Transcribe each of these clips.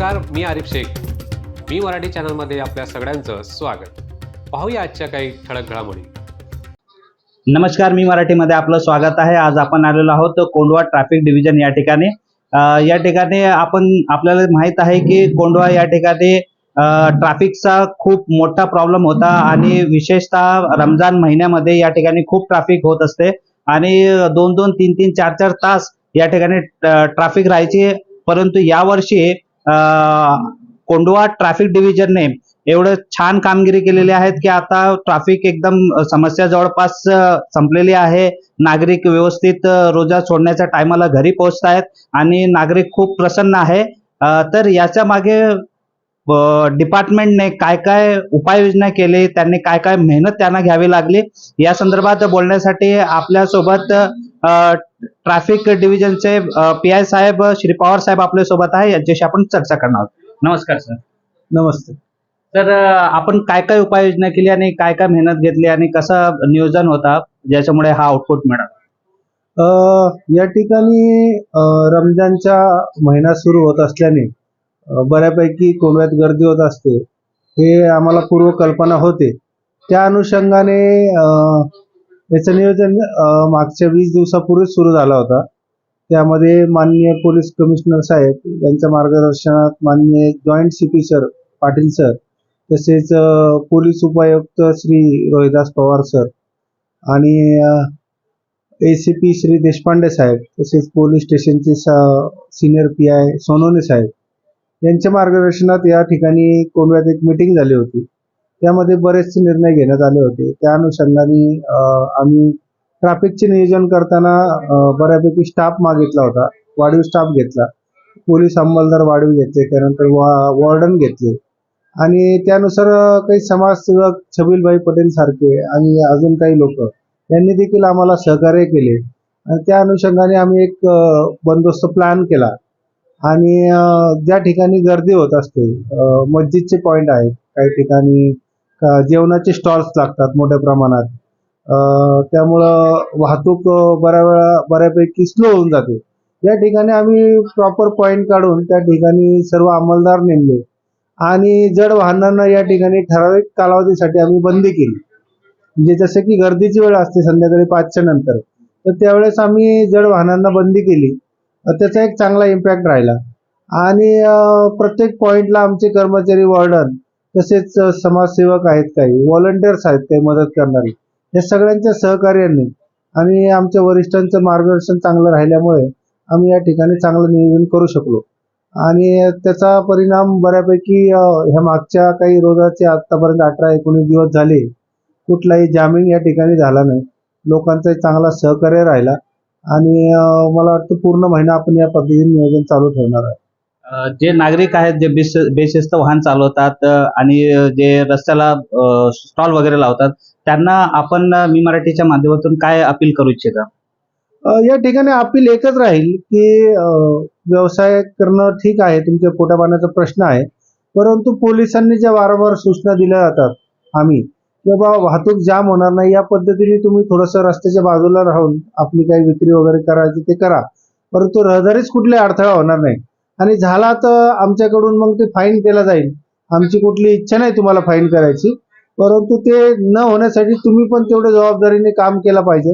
नमस्कार मी आरिफ शेख. मी मराठी चॅनलमध्ये आपल्या सगळ्यांचं स्वागत. पाहूया आजच्या काही ठळक घडामोडी. नमस्कार मी मराठीमध्ये आपलं स्वागत आहे. आज आपण आलेलो आहोत कोंडवा ट्रॅफिक डिव्हिजन या ठिकाणी. या ठिकाणी आपण आपल्याला माहीत आहे की कोंडवा या ठिकाणी ट्रॅफिकचा खूप मोठा प्रॉब्लेम होता आणि विशेषतः रमजान महिन्यामध्ये या ठिकाणी खूप ट्रॅफिक होत असते. आणि दोन दोन तीन तीन चार चार तास या ठिकाणी ट्रॅफिक राहायचे. परंतु यावर्षी कोंडवा ट्रॅफिक डिव्हिजनने एवढं छान कामगिरी केलेली आहेत की आता ट्रॅफिक एकदम समस्या जवळपास संपलेली आहे. नागरिक व्यवस्थित रोजा सोडण्याच्या टायमाला घरी पोहोचत आहेत आणि नागरिक खूप प्रसन्न आहे. तर याच्या मागे डिपार्टमेंटने काय काय उपाययोजना केली त्यांनी काय काय मेहनत त्यांना घ्यावी लागली या संदर्भात बोलण्यासाठी आपल्यासोबत ट्रॅफिक डिव्हिजनचे पी आय साहेब श्री पवार साहेब आपल्यासोबत आहे. यांच्याशी आपण चर्चा करणार आहोत. नमस्कार सर. नमस्ते. तर आपण काय काय उपाययोजना केली आणि काय काय मेहनत घेतली आणि कसं नियोजन होता? ज्याच्यामुळे हा आउटपुट मिळाला. या ठिकाणी रमजानचा महिना सुरू होत असल्याने बऱ्यापैकी कोंबड्यात गर्दी होत असते. हे आम्हाला पूर्व कल्पना होते. त्या अनुषंगाने याचं नियोजन मागच्या वीस दिवसापूर्वीच सुरू झाला होता. त्यामध्ये माननीय पोलीस कमिशनर साहेब यांच्या मार्गदर्शनात माननीय joint C P sir Patil sir तसेच पोलीस उपायुक्त श्री रोहिदास पवार सर आणि A C P Shri Deshpande साहेब तसेच पोलीस स्टेशनचे सिनियर पी आय सोनोने साहेब यांच्या मार्गदर्शनात या ठिकाणी कोणव्यात एक मीटिंग झाली होती. त्यामध्ये बरेचसे निर्णय घेण्यात आले होते. त्या अनुषंगाने आम्ही ट्रॅफिकचे नियोजन करताना बऱ्यापैकी स्टाफ मागितला होता. वाढीव स्टाफ घेतला. पोलीस अंमलदार वाढीव घेतले. त्यानंतर वा वॉर्डन घेतले. आणि त्यानुसार काही समाजसेवक छबीलभाई पटेल सारखे आणि अजून काही लोक यांनी देखील आम्हाला सहकार्य केले. आणि त्या अनुषंगाने आम्ही एक बंदोबस्त प्लॅन केला. आणि ज्या ठिकाणी गर्दी होत असते मस्जिदचे पॉईंट आहेत. काही ठिकाणी जेवणाचे स्टॉल्स लागतात मोठ्या प्रमाणात. त्यामुळं वाहतूक बऱ्या वेळा बऱ्यापैकी स्लो होऊन जाते. या ठिकाणी आम्ही प्रॉपर पॉईंट काढून त्या ठिकाणी सर्व अंमलदार नेमले. आणि जड वाहनांना या ठिकाणी ठराविक कालावधीसाठी आम्ही बंदी केली. म्हणजे जसं की गर्दीची वेळ असते संध्याकाळी पाचच्या नंतर तर त्यावेळेस आम्ही जड वाहनांना बंदी केली. त्याचा एक चांगला इम्पॅक्ट राहिला. आणि प्रत्येक पॉईंटला आमचे कर्मचारी वॉर्डन तसेच समाजसेवक आहेत काही व्हॉलंटिअर्स आहेत काही मदत करणारी. या सगळ्यांच्या सहकार्याने आणि आमच्या वरिष्ठांचं मार्गदर्शन चांगलं राहिल्यामुळे आम्ही या ठिकाणी चांगलं नियोजन करू शकलो. आणि त्याचा परिणाम बऱ्यापैकी ह्या मागच्या काही रोजाचे आतापर्यंत अठरा एकोणीस दिवस झाले कुठलाही जामीन या ठिकाणी झाला नाही. लोकांचा चांगला सहकार्य राहिला आणि मला वाटतं पूर्ण महिना आपण या पद्धतीने नियोजन चालू ठेवणार आहे जे नागरिक आहेत जे बेश बेशिस्त वाहन चालवतात आणि जे रस्त्याला स्टॉल वगैरे लावतात त्यांना आपण मी मराठीच्या माध्यमातून काय अपील करू इच्छिता? या ठिकाणी अपील एकच राहील की व्यवसाय करणं ठीक आहे तुमच्या पोटापाण्याचा प्रश्न आहे परंतु पोलिसांनी ज्या वारंवार सूचना दिल्या जातात आम्ही किंवा वाहतूक जाम होणार नाही या पद्धतीने तुम्ही थोडंसं रस्त्याच्या बाजूला राहून आपली काही विक्री वगैरे करायची ते करा. परंतु रहदारीच कुठले अडथळा होणार नाही. आणि झाला तर आमच्याकडून मग ते फाईन केला जाईल. आमची कुठली इच्छा नाही तुम्हाला फाईन करायची. परंतु ते न होण्यासाठी तुम्ही पण तेवढं जबाबदारीने काम केलं पाहिजे.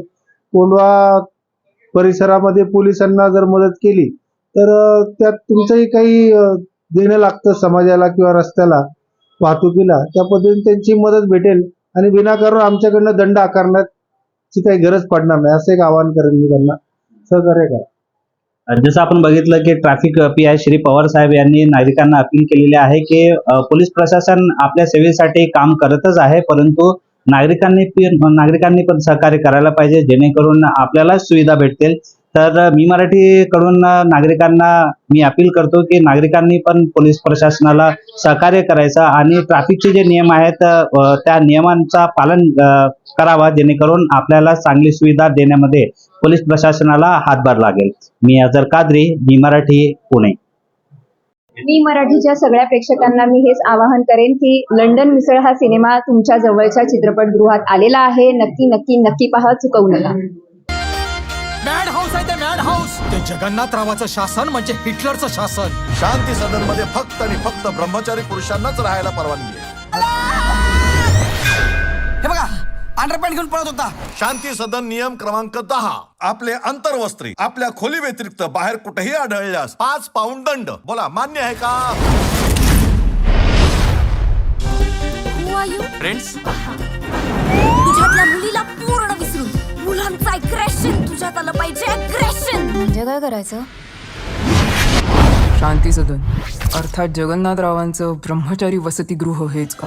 कोंडवा परिसरामध्ये पोलिसांना जर मदत केली तर त्यात तुमचंही काही देणं लागतं समाजाला किंवा रस्त्याला वाहतुकीला. त्या पद्धतीने त्यांची मदत भेटेल. आणि विनाकारण आमच्याकडनं दंड आकारण्याची काही गरज पडणार नाही. असं एक आवाहन करेन मी त्यांना. सहकार्य करा. जसं आपण बघितलं की traffic P I Shri Pawar साहेब यांनी नागरिकांना अपील केलेली आहे की पोलीस प्रशासन आपल्या सेवेसाठी काम करतच आहे परंतु नागरिकांनी नागरिकांनी पण सहकार्य करायला पाहिजे जेणेकरून आपल्याला सुविधा भेटतील. तर मी मराठीकडून नागरिकांना मी अपील करतो की नागरिकांनी पण पोलीस प्रशासनाला सहकार्य करायचं आणि ट्रॅफिकचे जे नियम आहेत त्या नियमांचा पालन करावा जेणेकरून आपल्याला चांगली सुविधा देण्यामध्ये पोलीस प्रशासनाला हातभार लागेल. मी अजर कादरी मी मराठी पुणे. मी मराठीच्या सगळ्या प्रेक्षकांना मी हेच आवाहन करेन की लंडन मिसळ हा सिनेमा तुमच्या जवळच्या चित्रपटगृहात आलेला आहे. नक्की नक्की नक्की पहा चुकवू नका. जगन्नाथरावाचं शासन म्हणजे हिटलरचं शासन. शांती सदनमध्ये फक्त आणि फक्त ब्रह्मचारी पुरुषांनाच राहायला परवानगी आहे. हे बघा अंडरपॅन्ट घेऊन पळत होता. शांती सदन नियम क्रमांक दहा. आपले अंतर्वस्त्री आपल्या खोली व्यतिरिक्त बाहेर कुठेही आढळल्यास पाच पाऊंड दंड. बोला मान्य आहे का? फ्रेंड्स तुझ्यातल्या मुलीला पूर्ण विसरून. मुलांचं अग्रेशन तुझ्यात आलं पाहिजे. अग्रेशन म्हणजे काय करायचं? शांती सदन. अर्थात जगन्नाथरावांचं ब्रह्मचारी वसतिगृह हेच का?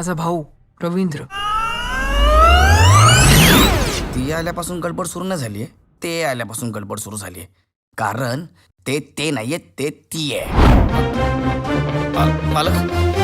माझा भाऊ रवींद्र. ती आल्यापासून गडबड सुरू नाही झालीये. ते आल्यापासून गडबड सुरू झालीये. कारण ते ते नाहीये ते ती आहे मालक